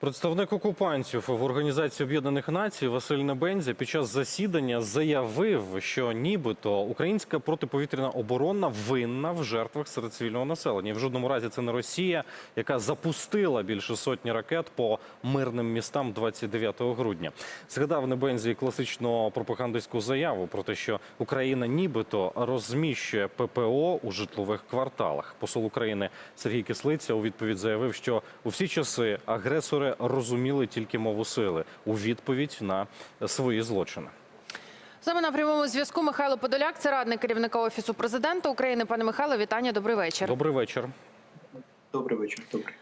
Представник окупантів в Організації Об'єднаних Націй Василь Небензя під час засідання заявив, що нібито українська протиповітряна оборона винна в жертвах серед цивільного населення. В жодному разі це не Росія, яка запустила більше сотні ракет по мирним містам 29 грудня. Згадав Небензі класичну пропагандистську заяву про те, що Україна нібито розміщує ППО у житлових кварталах. Посол України Сергій Кислиця у відповідь заявив, що у всі часи агресори розуміли тільки мову сили у відповідь на свої злочини. З нами на прямому зв'язку Михайло Подоляк, це радник керівника офісу президента України. Пане Михайло, вітання, добрий вечір. Добрий вечір. Добрий вечір. Добрий.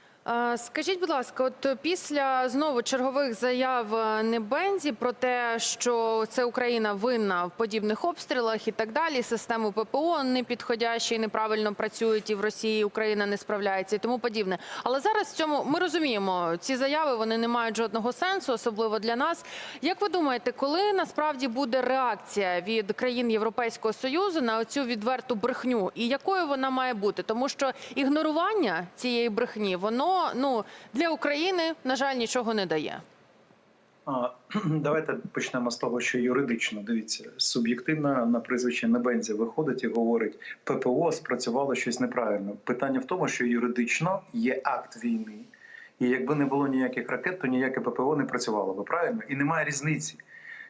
Скажіть, будь ласка, от після знову чергових заяв е, Небензі про те, що це Україна винна в подібних обстрілах і так далі, системи ППО не підходящі і неправильно працюють, і в Росії Україна не справляється і тому подібне. Але зараз в цьому ми розуміємо, ці заяви вони не мають жодного сенсу, особливо для нас. Як ви думаєте, коли насправді буде реакція від країн Європейського союзу на цю відверту брехню, і якою вона має бути? Тому що ігнорування цієї брехні воно ну для України на жаль нічого не дає. Давайте почнемо з того, що юридично дивіться, суб'єктивно на прізвище Небензі виходить і говорить, ППО спрацювало щось неправильно. Питання в тому, що юридично є акт війни, і якби не було ніяких ракет, то ніяке ППО не працювало би правильно, і немає різниці.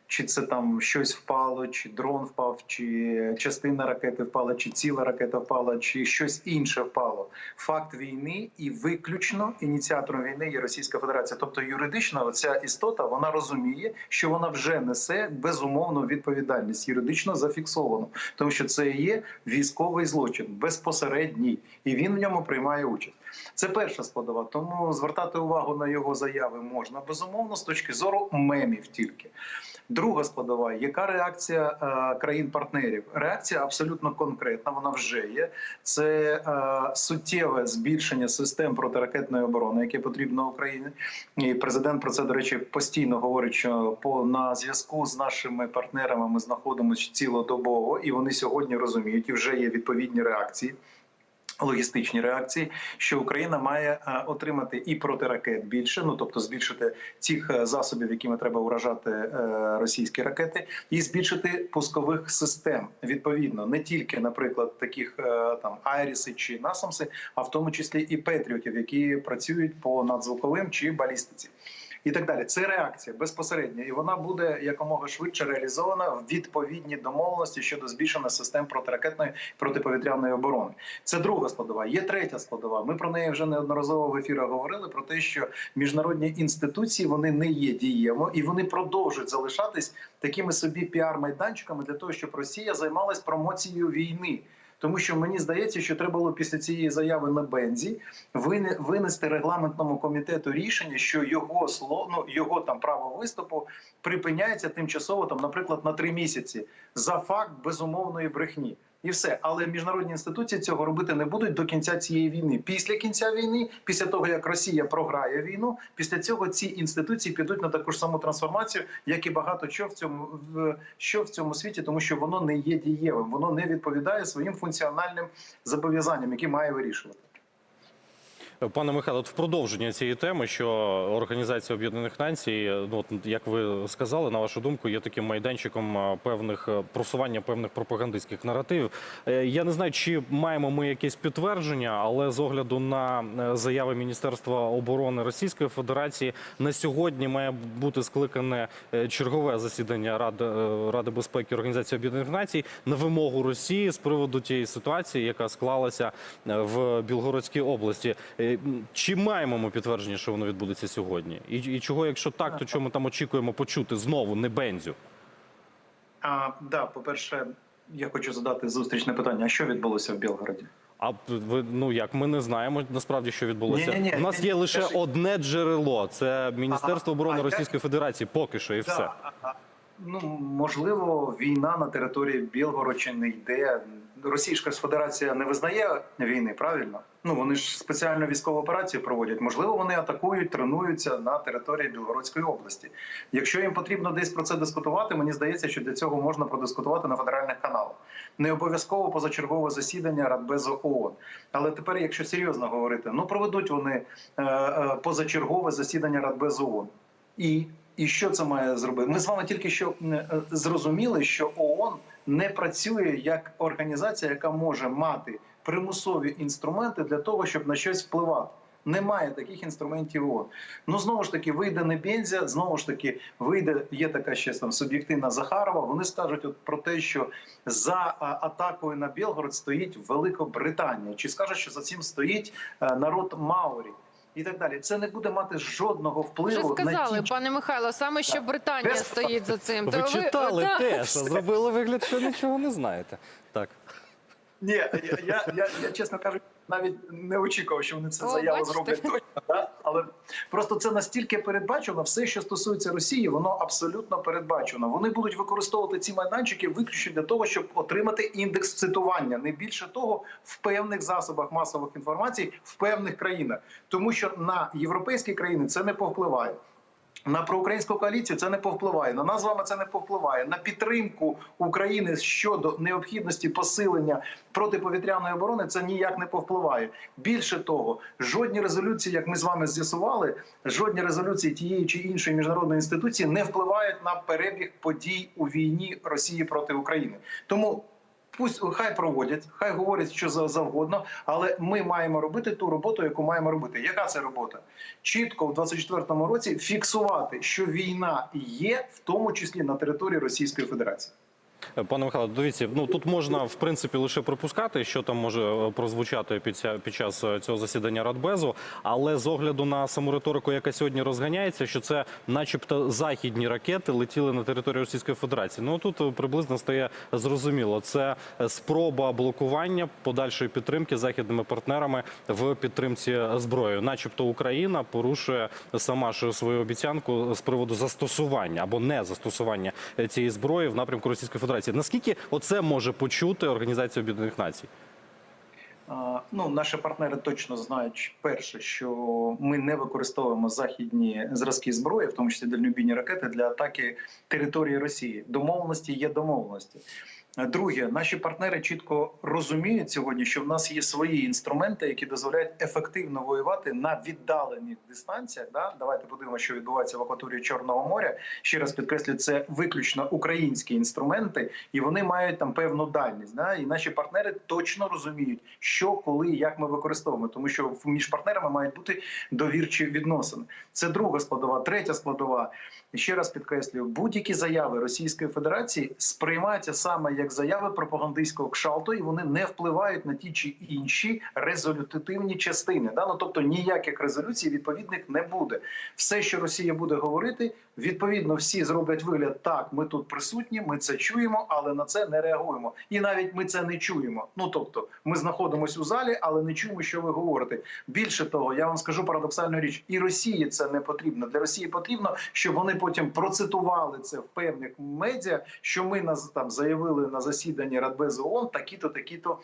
Чи це там щось впало, чи дрон впав, чи частина ракети впала, чи ціла ракета впала, чи щось інше впало. Факт війни і виключно ініціатором війни є Російська Федерація. Тобто юридично ця істота вона розуміє, що вона вже несе безумовну відповідальність, юридично зафіксовану, тому що це є військовий злочин безпосередній, і він в ньому приймає участь. Це перша складова. Тому звертати увагу на його заяви можна безумовно з точки зору мемів тільки. Друга складова, яка реакція е, країн-партнерів? Реакція абсолютно конкретна. Вона вже є. Це е, суттєве збільшення систем протиракетної оборони, яке потрібно Україні. І президент про це до речі постійно говорить, що по на зв'язку з нашими партнерами ми знаходимося цілодобово, і вони сьогодні розуміють, і вже є відповідні реакції. Логістичні реакції, що Україна має е, отримати і протиракет більше, ну тобто збільшити тих е, засобів, якими треба уражати е, російські ракети, і збільшити пускових систем відповідно не тільки, наприклад, таких там Айріси чи Насамси, а в тому числі і Петріотів, які працюють по надзвуковим чи балістиці. І так далі, це реакція безпосередня, і вона буде якомога швидше реалізована в відповідні домовленості щодо збільшення систем протиракетної протиповітряної оборони. Це друга складова. Є третя складова. Ми про неї вже неодноразово в ефірах говорили про те, що міжнародні інституції вони не є дієво і вони продовжують залишатись такими собі піар-майданчиками для того, щоб Росія займалась промоцією війни. Тому що мені здається, що треба було після цієї заяви на бензі винести регламентному комітету рішення, що його слово, ну його там право виступу припиняється тимчасово, там, наприклад, на три місяці за факт безумовної брехні. І все, але міжнародні інституції цього робити не будуть до кінця цієї війни. Після кінця війни, після того як Росія програє війну, після цього ці інституції підуть на таку ж саму трансформацію, як і багато що в цьому що в цьому світі, тому що воно не є дієвим, воно не відповідає своїм функціональним зобов'язанням, які має вирішувати. Пане Михайло, в продовження цієї теми, що Організація Об'єднаних Націй, ну от як ви сказали, на вашу думку, є таким майданчиком певних е, просування певних пропагандистських наративів. Е, Я не знаю, чи маємо ми якесь підтвердження, але з огляду на е, заяви Міністерства оборони Російської Федерації на сьогодні має бути скликане чергове засідання Ради Ради безпеки Організації Об'єднаних Націй на вимогу Росії з приводу тієї ситуації, яка склалася в Білгородській області. Е, Чи маємо ми підтвердження, що воно відбудеться сьогодні? І, і чого, якщо так, то чому там очікуємо почути знову не бензю? А да, по перше, я хочу задати зустрічне питання: а що відбулося в Білгороді? А ви ну як ми не знаємо насправді, що відбулося. Ні-ні-ні, У нас є ні, лише скажи. одне джерело. Це Міністерство Ага. оборони А я- Російської Федерації. Поки що і все. Да, а- а, Ну можливо, війна на території Білгородщини йде Російська Федерація не визнає війни, правильно? Ну вони ж спеціальну військову операцію проводять. Можливо, вони атакують, тренуються на території Білгородської області. Якщо їм потрібно десь про це дискутувати, мені здається, що для цього можна продискутувати на федеральних каналах. Не обов'язково позачергове засідання Радбезу ООН. Але тепер, якщо серйозно говорити, ну проведуть вони е, е, позачергове засідання Радбезу ООН. І, і що це має зробити? Ми з вами тільки що е, зрозуміли, що ООН не працює як організація, яка може мати примусові інструменти для того, щоб на щось впливати. Немає таких інструментів ООН. Ну знову ж таки, вийде Небензя, знову ж таки, вийде, є така ще там суб'єктивна Захарова. Вони скажуть от про те, що за атакою на Білгород стоїть Великобританія, чи скажуть, що за цим стоїть е, народ Маорі. І так далі, це не буде мати жодного Вже впливу на сказали, ті пане Михайло, саме що Так. Британія Без стоїть за цим. Ви То читали ви... теж, а зробили вигляд, що нічого не знаєте. Ні, я, я, я, я чесно кажучи, навіть не очікував, що вони це заяву зроблять точно. Да? Але просто це настільки передбачено, все, що стосується Росії, воно абсолютно передбачено. Вони будуть використовувати ці майданчики виключно для того, щоб отримати індекс цитування, не більше того, в певних засобах масових інформацій в певних країнах, тому що на європейські країни це не повпливає. На проукраїнську коаліцію це не повпливає. На нас з вами це не повпливає. На підтримку України щодо необхідності посилення протиповітряної оборони це ніяк не повпливає. Більше того, жодні резолюції, як ми з вами з'ясували, жодні резолюції тієї чи іншої міжнародної інституції не впливають на перебіг подій у війні Росії проти України. Тому. Пусть хай проводять, хай говорять що за- завгодно, але ми маємо робити ту роботу, яку маємо робити. Яка це робота? Чітко в 24-му році фіксувати, що війна є, в тому числі на території Російської Федерації. Пане Михайло, дивіться, ну тут можна в принципі лише припускати, що там може е, прозвучати під, ця, під час е, цього засідання Радбезу. Але з огляду на саму риторику, яка сьогодні розганяється, що це, начебто, західні ракети летіли на територію Російської Федерації. Ну тут е, приблизно стає зрозуміло. Це спроба блокування подальшої підтримки західними партнерами в підтримці зброї, начебто Україна порушує сама ж свою обіцянку з приводу застосування або не застосування цієї зброї в напрямку Російської Федерації. Наскільки оце може почути Організація Об'єднаних Націй? Ну, наші партнери точно знають перше, що ми не використовуємо західні зразки зброї, в тому числі дальнобійні ракети, для атаки території Росії. Домовленості є домовленості. Друге, наші партнери чітко розуміють сьогодні, що в нас є свої інструменти, які дозволяють ефективно воювати на віддалених дистанціях. Да? Давайте подивимося, що відбувається в акваторії Чорного моря. Ще раз підкреслю, це виключно українські інструменти, і вони мають там певну дальність. Да? І наші партнери точно розуміють, що, коли, як ми використовуємо, тому що між партнерами мають бути довірчі відносини. Це друга складова, третя складова. Ще раз підкреслюю, будь-які заяви Російської Федерації сприймаються саме як заяви пропагандистського кшалту, і вони не впливають на ті чи інші резолютивні частини. Да? Ну, тобто ніяких резолюцій відповідних не буде. Все, що Росія буде говорити, відповідно всі зроблять вигляд так. Ми тут присутні, ми це чуємо, але на це не реагуємо. І навіть ми це не чуємо. Ну тобто, ми знаходимося у залі, але не чуємо, що ви говорите. Більше того, я вам скажу парадоксальну річ, і Росії це не потрібно. Для Росії потрібно, щоб вони потім процитували це в певних медіа, що ми нас там заявили на засіданні Радбезу ООН такі-то, такі-то.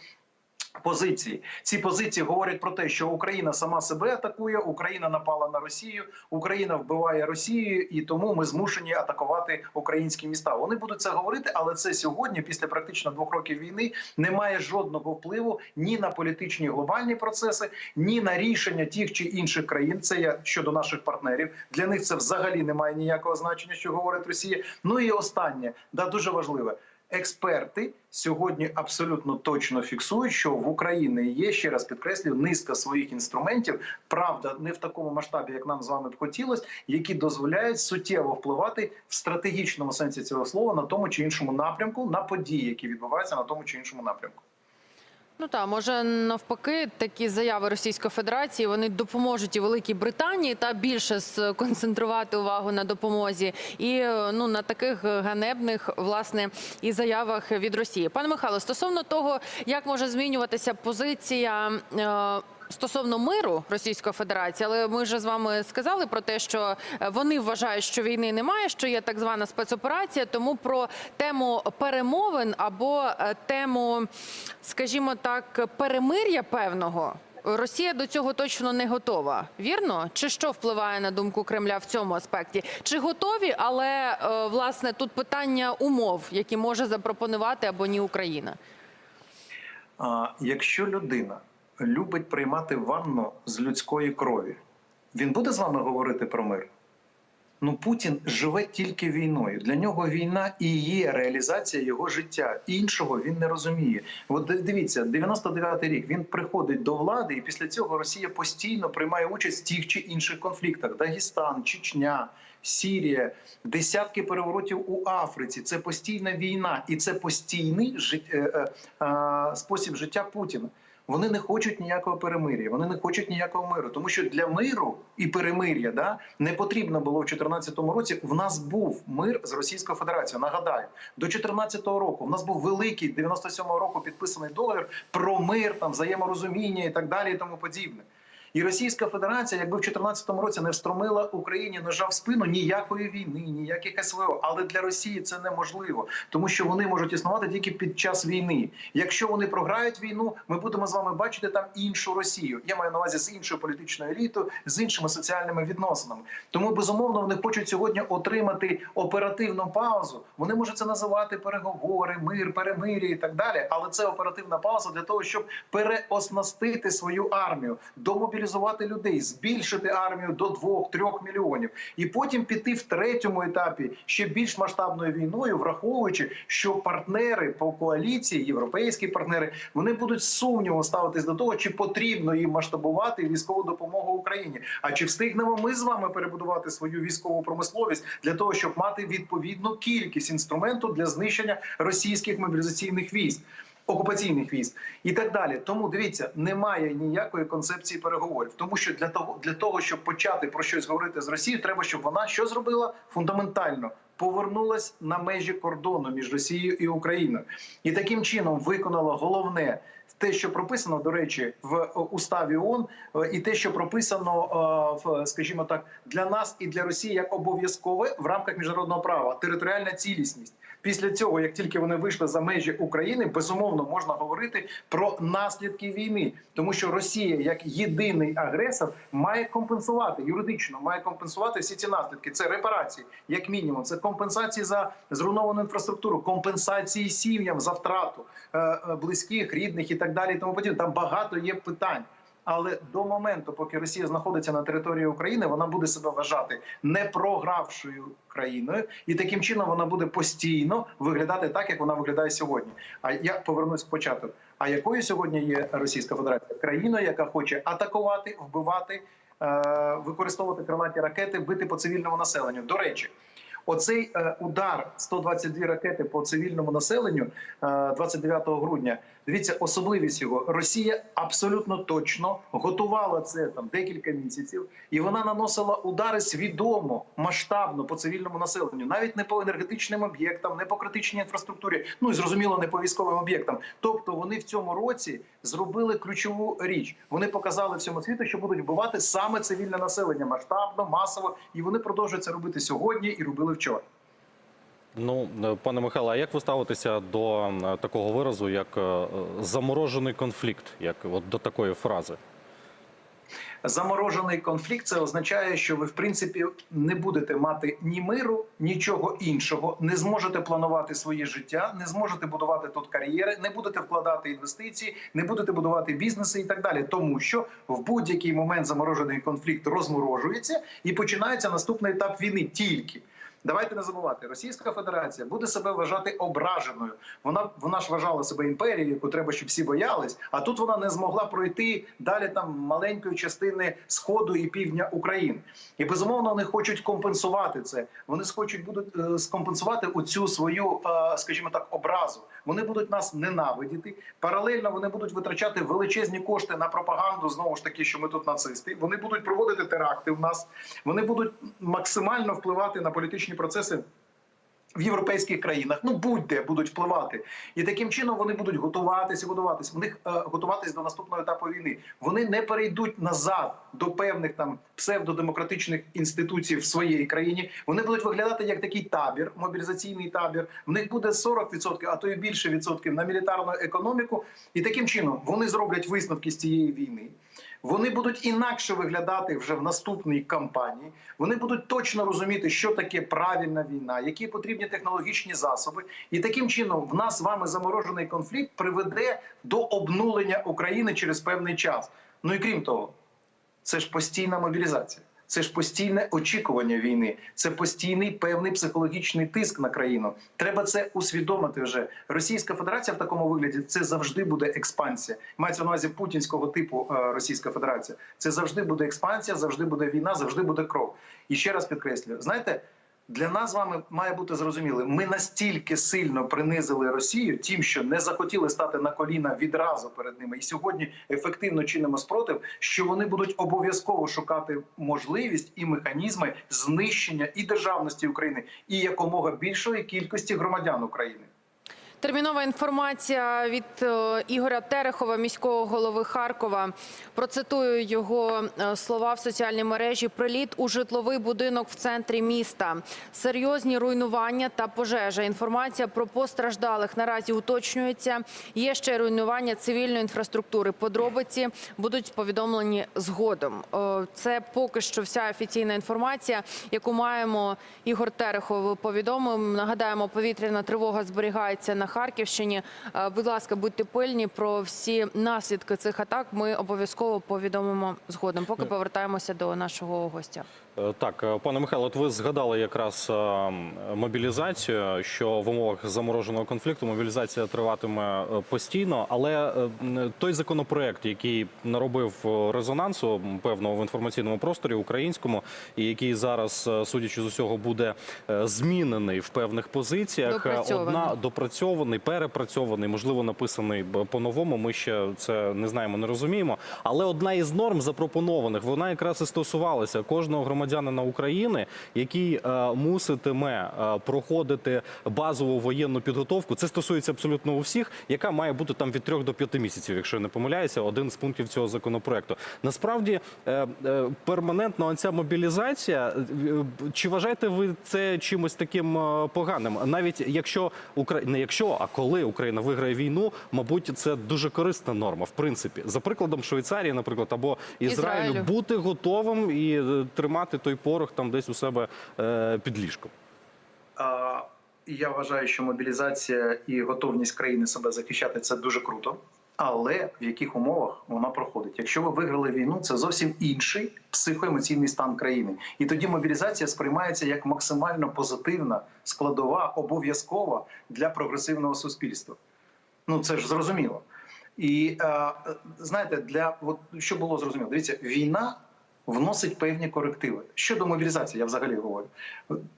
Позиції ці позиції говорять про те, що Україна сама себе атакує, Україна напала на Росію, Україна вбиває Росію, і тому ми змушені атакувати українські міста. Вони будуть це говорити, але це сьогодні, після практично двох років війни, не має жодного впливу ні на політичні глобальні процеси, ні на рішення тих чи інших країн. Це я щодо наших партнерів. Для них це взагалі не має ніякого значення, що говорить Росія. Ну і останнє да дуже важливе. Експерти сьогодні абсолютно точно фіксують, що в Україні є ще раз підкреслюю низка своїх інструментів, правда, не в такому масштабі, як нам з вами б хотілося, які дозволяють суттєво впливати в стратегічному сенсі цього слова на тому чи іншому напрямку, на події, які відбуваються на тому чи іншому напрямку. Ну так, може навпаки, такі заяви Російської Федерації вони допоможуть і Великій Британії та більше сконцентрувати увагу на допомозі і ну на таких ганебних власне і заявах від Росії. Пане Михайло, стосовно того, як може змінюватися позиція. е, стосовно миру Російської Федерації, але ми вже з вами сказали про те, що е, вони вважають, що війни немає, що є так звана спецоперація. Тому про тему перемовин або е, тему, скажімо так, перемир'я певного. Росія до цього точно не готова. Вірно? Чи що впливає на думку Кремля в цьому аспекті? Чи готові, але е, власне тут питання умов, які може запропонувати або ні Україна? Якщо людина любить приймати ванну з людської крові, він буде з вами говорити про мир? Ну, Путін живе тільки війною. Для нього війна і є реалізація його життя. Іншого він не розуміє. От дивіться, 99-й рік він приходить до влади, і після цього Росія постійно приймає участь в тих чи інших конфліктах: Дагестан, Чечня, Сірія, десятки переворотів у Африці. Це постійна війна, і це постійний жит... е, е, спосіб життя Путіна. Вони не хочуть ніякого перемир'я, вони не хочуть ніякого миру, тому що для миру і перемир'я да не потрібно було в 2014 році. В нас був мир з Російською Федерацією. Нагадаю, до 2014 року в нас був великий 97-го року підписаний договір про мир, там взаєморозуміння і так далі, і тому подібне. І Російська Федерація, якби в 2014 році не встромила Україні ножа в спину ніякої війни, ніяких СВО. Але для Росії це неможливо, тому що вони можуть існувати тільки під час війни. Якщо вони програють війну, ми будемо з вами бачити там іншу Росію. Я маю на увазі з іншою політичною елітою, з іншими соціальними відносинами. Тому безумовно вони хочуть сьогодні отримати оперативну паузу. Вони можуть це називати переговори, мир, перемир'я і так далі. Але це оперативна пауза для того, щоб переоснастити свою армію, домобілізувати людей, збільшити армію до 2-3 мільйонів, і потім піти в третьому етапі ще більш масштабною війною, враховуючи, що партнери по коаліції, європейські партнери, вони будуть з сумнівом ставитись до того, чи потрібно їм масштабувати військову допомогу Україні. А чи встигнемо ми з вами перебудувати свою військову промисловість для того, щоб мати відповідну кількість інструменту для знищення російських мобілізаційних військ? Окупаційних військ і так далі. Тому дивіться, немає ніякої концепції переговорів, тому що для того, для того, щоб почати про щось говорити з Росією, треба, щоб вона що зробила фундаментально. Повернулась на межі кордону між Росією і Україною, і таким чином виконала головне те, що прописано до речі, в е, уставі ООН, е, і те, що прописано е, скажімо так, для нас і для Росії як обов'язкове в рамках міжнародного права територіальна цілісність. Після цього, як тільки вони вийшли за межі України, безумовно можна говорити про наслідки війни, тому що Росія, як єдиний агресор, має компенсувати юридично, має компенсувати всі ці наслідки. Це репарації, як мінімум, це компенсації за зруйновану інфраструктуру, компенсації сім'ям за втрату близьких, рідних і так далі. І тому подібне. Там багато є питань. Але до моменту, поки Росія знаходиться на території України, вона буде себе вважати не програвшою країною, і таким чином вона буде постійно виглядати так, як вона виглядає сьогодні. А я повернусь в початок. А якою сьогодні є Російська Федерація? Країною, яка хоче атакувати, вбивати, е, використовувати крилаті ракети, бити по цивільному населенню. До речі. Оцей е, удар 122 ракети по цивільному населенню е, 29 грудня. Дивіться, особливість його Росія абсолютно точно готувала це там декілька місяців, і вона наносила удари свідомо, масштабно по цивільному населенню, навіть не по енергетичним об'єктам, не по критичній інфраструктурі, ну і зрозуміло, не по військовим об'єктам. Тобто вони в цьому році зробили ключову річ. Вони показали всьому світу, що будуть вбивати саме цивільне населення масштабно, масово, і вони продовжують це робити сьогодні і робили вчора. Ну, е, пане Михайло, а як ви ставитеся до е, такого виразу, як е, заморожений конфлікт, як от до такої фрази? Заморожений конфлікт це означає, що ви в принципі не будете мати ні миру, нічого іншого, не зможете планувати своє життя, не зможете будувати тут кар'єри, не будете вкладати інвестиції, не будете будувати бізнеси і так далі. Тому що в будь-який момент заморожений конфлікт розморожується і починається наступний етап війни тільки. Давайте не забувати, Російська Федерація буде себе вважати ображеною. Вона вона ж вважала себе імперією, яку треба, щоб всі боялись. А тут вона не змогла пройти далі там маленької частини сходу і півдня України. І безумовно вони хочуть компенсувати це. Вони схочуть будуть е, скомпенсувати оцю свою, е, скажімо так, образу. Вони будуть нас ненавидіти. Паралельно вони будуть витрачати величезні кошти на пропаганду. Знову ж таки, що ми тут нацисти. Вони будуть проводити теракти в нас. Вони будуть максимально впливати на політичні процеси В європейських країнах, ну будь-де будуть впливати, і таким чином вони будуть готуватися, готуватися. В них е, готуватись до наступного етапу війни. Вони не перейдуть назад до певних там псевдодемократичних інституцій в своїй країні. Вони будуть виглядати як такий табір, мобілізаційний табір. В них буде 40%, а то і більше відсотків на мілітарну економіку. І таким чином вони зроблять висновки з цієї війни. Вони будуть інакше виглядати вже в наступній кампанії. Вони будуть точно розуміти, що таке правильна війна, які потрібні технологічні засоби. І таким чином в нас з вами заморожений конфлікт приведе до обнулення України через певний час. Ну і крім того, це ж постійна мобілізація. Це ж постійне очікування війни, це постійний певний психологічний тиск на країну. Треба це усвідомити вже. Російська Федерація в такому вигляді це завжди буде експансія. Мається на увазі путінського типу е, Російська Федерація. Це завжди буде експансія, завжди буде війна, завжди буде кров. І ще раз підкреслюю: знаєте, для нас з вами має бути зрозуміло, ми настільки сильно принизили Росію, тим, що не захотіли стати на коліна відразу перед ними, і сьогодні ефективно чинимо спротив, що вони будуть обов'язково шукати можливість і механізми знищення і державності України, і якомога більшої кількості громадян України. Термінова інформація від е, Ігоря Терехова, міського голови Харкова. Процитую його е, слова в соціальній мережі: приліт у житловий будинок в центрі міста, серйозні руйнування та пожежа. Інформація про постраждалих наразі уточнюється. Є ще руйнування цивільної інфраструктури. Подробиці будуть повідомлені згодом. Е, Це поки що вся офіційна інформація, яку маємо. Ігор Терехов повідомив. Нагадаємо, повітряна тривога зберігається на Харківщині. Е, Будь ласка, будьте пильні про всі наслідки цих атак. Ми обов'язково повідомимо згодом. Поки повертаємося до нашого гостя. Е, Так, е, пане Михайло, от ви згадали якраз е, мобілізацію, що в умовах замороженого конфлікту мобілізація триватиме постійно. Але той законопроект, який наробив резонансу, м, певно, в інформаційному просторі українському, і який зараз, судячи з усього, буде змінений в певних позиціях, Допрацьований. одна допрацьований, перепрацьований, можливо, написаний по-новому. Ми ще це не знаємо, не розуміємо. Але одна із норм запропонованих, вона якраз і стосувалася кожного громадянина України, який е, муситиме е, проходити базову воєнну підготовку. Це стосується абсолютно усіх, яка має бути там від 3 до 5 місяців, якщо я не помиляюся, один з пунктів цього законопроекту. Насправді е, перманентна ця мобілізація. Чи вважаєте ви це чимось таким поганим? Навіть якщо Укра... не якщо, а коли Україна виграє війну, мабуть, це дуже корисна норма. В принципі, за прикладом Швейцарії, наприклад, або Ізраїлю, Ізраїлю. бути готовим і е, тримати той порох там десь у себе е, під ліжком. Я вважаю, що мобілізація і готовність країни себе захищати це дуже круто. Але в яких умовах вона проходить? Якщо ви виграли війну, це зовсім інший психоемоційний стан країни, і тоді мобілізація сприймається як максимально позитивна, складова, обов'язкова для прогресивного суспільства. Ну це ж зрозуміло. І е, знаєте, для от що було зрозуміло, дивіться, війна вносить певні корективи щодо мобілізації. Я взагалі говорю.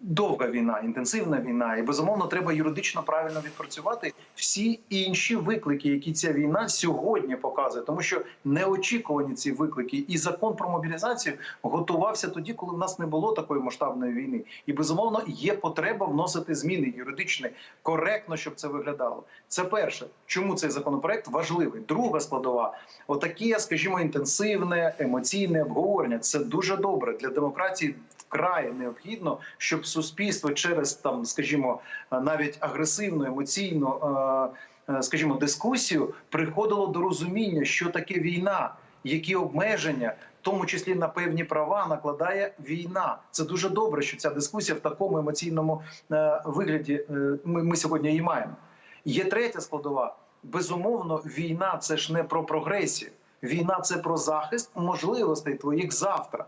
Довга війна, інтенсивна війна, і безумовно треба юридично правильно відпрацювати всі інші виклики, які ця війна сьогодні показує, тому що неочікувані ці виклики, і закон про мобілізацію готувався тоді, коли в нас не було такої масштабної війни. І безумовно є потреба вносити зміни юридичні, коректно, щоб це виглядало. Це перше, чому цей законопроект важливий. Друга складова, отаке, скажімо, інтенсивне емоційне обговорення. Це дуже добре для демократії. Вкрай необхідно, щоб суспільство через там, скажімо, навіть агресивну, емоційну, е, е, скажімо, дискусію приходило до розуміння, що таке війна, які обмеження, в тому числі на певні права, накладає війна. Це дуже добре, що ця дискусія в такому емоційному е, вигляді е, ми, ми сьогодні її маємо. Є третя складова. Безумовно, війна це ж не про прогресію. Війна це про захист можливостей твоїх завтра.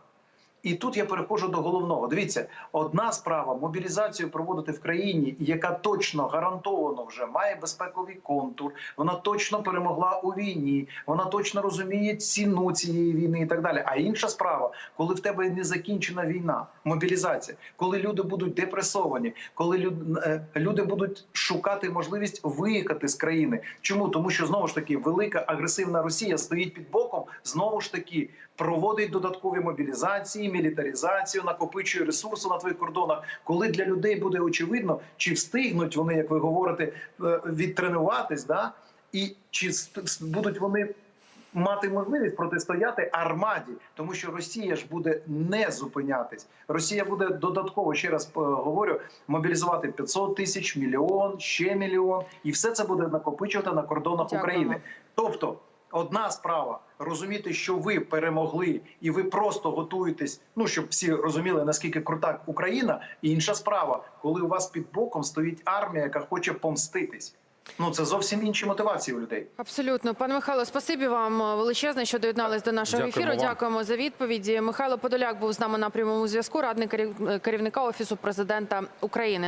І тут я переходжу до головного. Дивіться, одна справа мобілізацію проводити в країні, яка точно гарантовано вже має безпековий контур. Вона точно перемогла у війні, вона точно розуміє ціну цієї війни і так далі. А інша справа, коли в тебе не закінчена війна, мобілізація, коли люди будуть депресовані, коли е, люди будуть шукати можливість виїхати з країни. Чому тому, що знову ж таки велика агресивна Росія стоїть під боком, знову ж таки проводить додаткові мобілізації, демілітаризацію, накопичує ресурси на твоїх кордонах. Коли для людей буде очевидно, чи встигнуть вони, як ви говорите, е, відтренуватись, да і чи будуть вони мати можливість протистояти армаді, тому що Росія ж буде не зупинятись. Росія буде додатково ще раз е, говорю, мобілізувати 500 тисяч, мільйон, ще мільйон, і все це буде накопичувати на кордонах Дякуємо. України. Тобто. Одна справа розуміти, що ви перемогли, і ви просто готуєтесь. Ну щоб всі розуміли наскільки крута Україна. І інша справа, коли у вас під боком стоїть армія, яка хоче помститись. Ну це зовсім інші мотивації у людей. Абсолютно, пане Михайло, спасибі вам е, величезне, що доєднались до нашого Дякуємо ефіру. вам. Дякуємо за відповіді. Михайло Подоляк був з нами на прямому зв'язку, радник керівника офісу президента України.